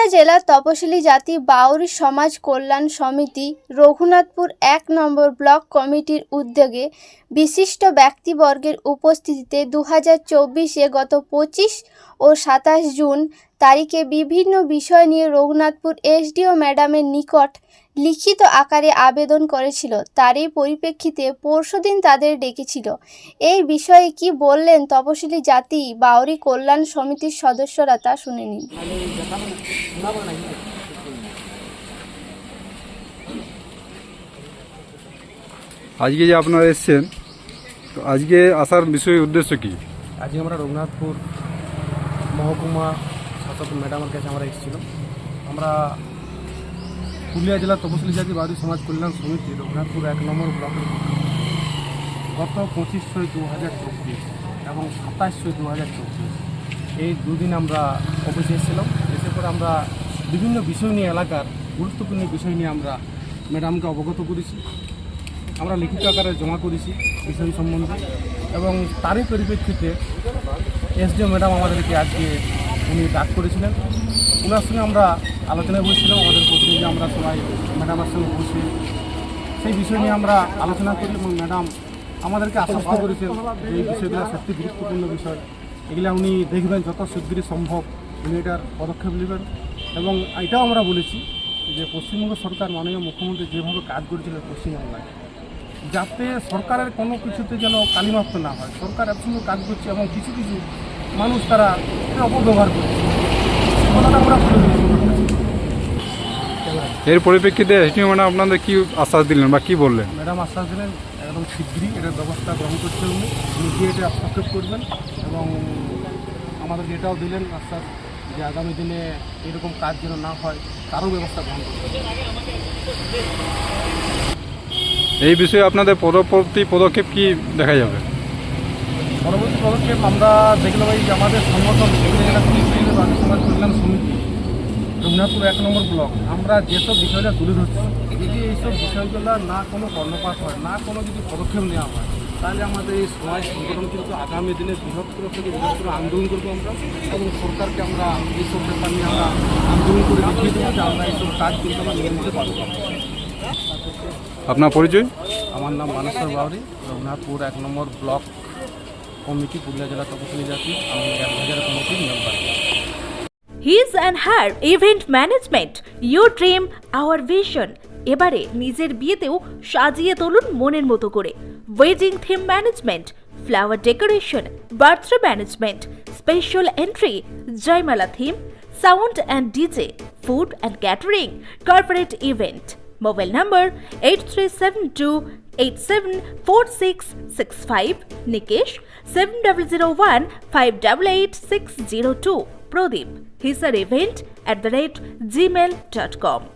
পুরুলিয়া জেলা তপশিলি জাতি বাউরি সমাজ কল্যাণ সমিতি রঘুনাথপুর এক নম্বর ব্লক কমিটির উদ্যোগে বিশিষ্ট ব্যক্তিবর্গের উপস্থিতিতে দু হাজার চব্বিশে গত পঁচিশ ও সাতাশ জুন তারিখে বিভিন্ন বিষয় নিয়ে রঘুনাথপুর এসডিও ম্যাডামের নিকট লিখিত আকারে আবেদন করেছিল। তারই পরিপ্রেক্ষিতে পরশুদিন তাদের ডেকেছিল। এই বিষয়ে কি বললেন তপশিলি জাতি বাউরি কল্যাণ সমিতির সদস্যরা তা শুনে নিন। আজকে যে আপনারা এসছেন তো আজকে আসার বিষয় উদ্দেশ্য কি? আজকে আমরা রঘুনাথপুর মহকুমা শাসক ম্যাডামের কাছে আমরা এসেছিলাম। আমরা পুরুলিয়া জেলার তপশিলি জাতি বাদী সমাজ কল্যাণ সমিতি রঘুনাথপুর এক নম্বর ব্লকের গত পঁচিশ ছয় দু হাজার চব্বিশ এবং সাতাশ ছয় দু হাজার চব্বিশ। এই দুদিন আমরা অফিসে এসেছিলাম। এসে পরে আমরা বিভিন্ন বিষয় নিয়ে, এলাকার গুরুত্বপূর্ণ বিষয় নিয়ে আমরা ম্যাডামকে অবগত করেছি। আমরা লিখিত আকারে জমা করেছি বিষয় সম্বন্ধে এবং তারই পরিপ্রেক্ষিতে এসডিও ম্যাডাম আমাদেরকে আজকে উনি ডাক করেছিলেন। ওনার সঙ্গে আমরা আলোচনায় বসছিলাম, আমাদের প্রতিনিধি আমরা সবাই ম্যাডামের সঙ্গে বসে সেই বিষয় নিয়ে আমরা আলোচনা করি এবং ম্যাডাম আমাদেরকে আশ্বস্ত করেছেন যে এই বিষয়গুলো সত্যি গুরুত্বপূর্ণ বিষয়। এগুলো উনি দেখবেন যত শীঘ্রই সম্ভব উনি এটার পদক্ষেপ নেবেন এবং এটাও আমরা বলেছি যে পশ্চিমবঙ্গ সরকার মাননীয় মুখ্যমন্ত্রী যেভাবে কাজ করেছিলেন পশ্চিমবাংলায়, যাতে সরকারের কোনো কিছুতে যেন কালিমাপ্ত না হয়। সরকার একসঙ্গে কাজ করছে এবং কিছু কিছু মানুষ তারা অপব্যবহার করছে আমরা। এর পরিপ্রেক্ষিতে এসডিও ম্যাডাম আপনাদের কি আশ্বাস দিলেন বা কি বললেন? ম্যাডাম আশ্বাস দিলেন একদম শীঘ্রই এটার ব্যবস্থা গ্রহণ করছে উনি নিজে এটা হস্তক্ষেপ করবেন এবং আমাদেরকে এটাও দিলেন আশ্বাস যে আগামী দিনে এরকম কাজ যেন না হয় তারও ব্যবস্থা গ্রহণ করবেন এই বিষয়ে আপনাদের পরবর্তী পদক্ষেপ কি দেখা যাবে? পরবর্তী পদক্ষেপ আমরা দেখলাম এই যে আমাদের সংগঠন বাহিনী বাদী সমাজ কল্যাণ সমিতি রঘুনাথপুর এক নম্বর ব্লক। আমরা যেসব বিষয়টা তুলে ধরছি যদি এইসব বিষয়গুলো না কোনো কর্ণপাত হয় না কোনো যদি পদক্ষেপ নেওয়া হয় তাহলে আমাদের এই সমাজ সংগঠন কিন্তু আগামী দিনে বৃহত্তর থেকে বৃহত্তর আন্দোলন করব আমরা এবং সরকারকে আমরা এইসব ব্যাপার নিয়ে আমরা আন্দোলন করে দেখিয়ে দেবো যে আমরা এইসব কাজ কিন্তু আমরা নিয়ে নিতে পারব। আপনার পরিচয়? আমার নাম মানেশ্বর বাউরি রঘুনাথপুর এক নম্বর ব্লক। কমিটি পুরুলিয়া জেলা তপশিলি জাতি আমি এক হাজার কমিটির member. His and her event management your dream our vision এবারে নিজের বিয়েতেও সাজিয়ে তুলুন মনের মতো করে। Wedding theme management flower decoration birthday management special entry jaimala theme sound and DJ food and catering corporate event mobile number eight three seven two 8704665 Nikesh 7001588602 Pradeep His event at the rate gmail.com.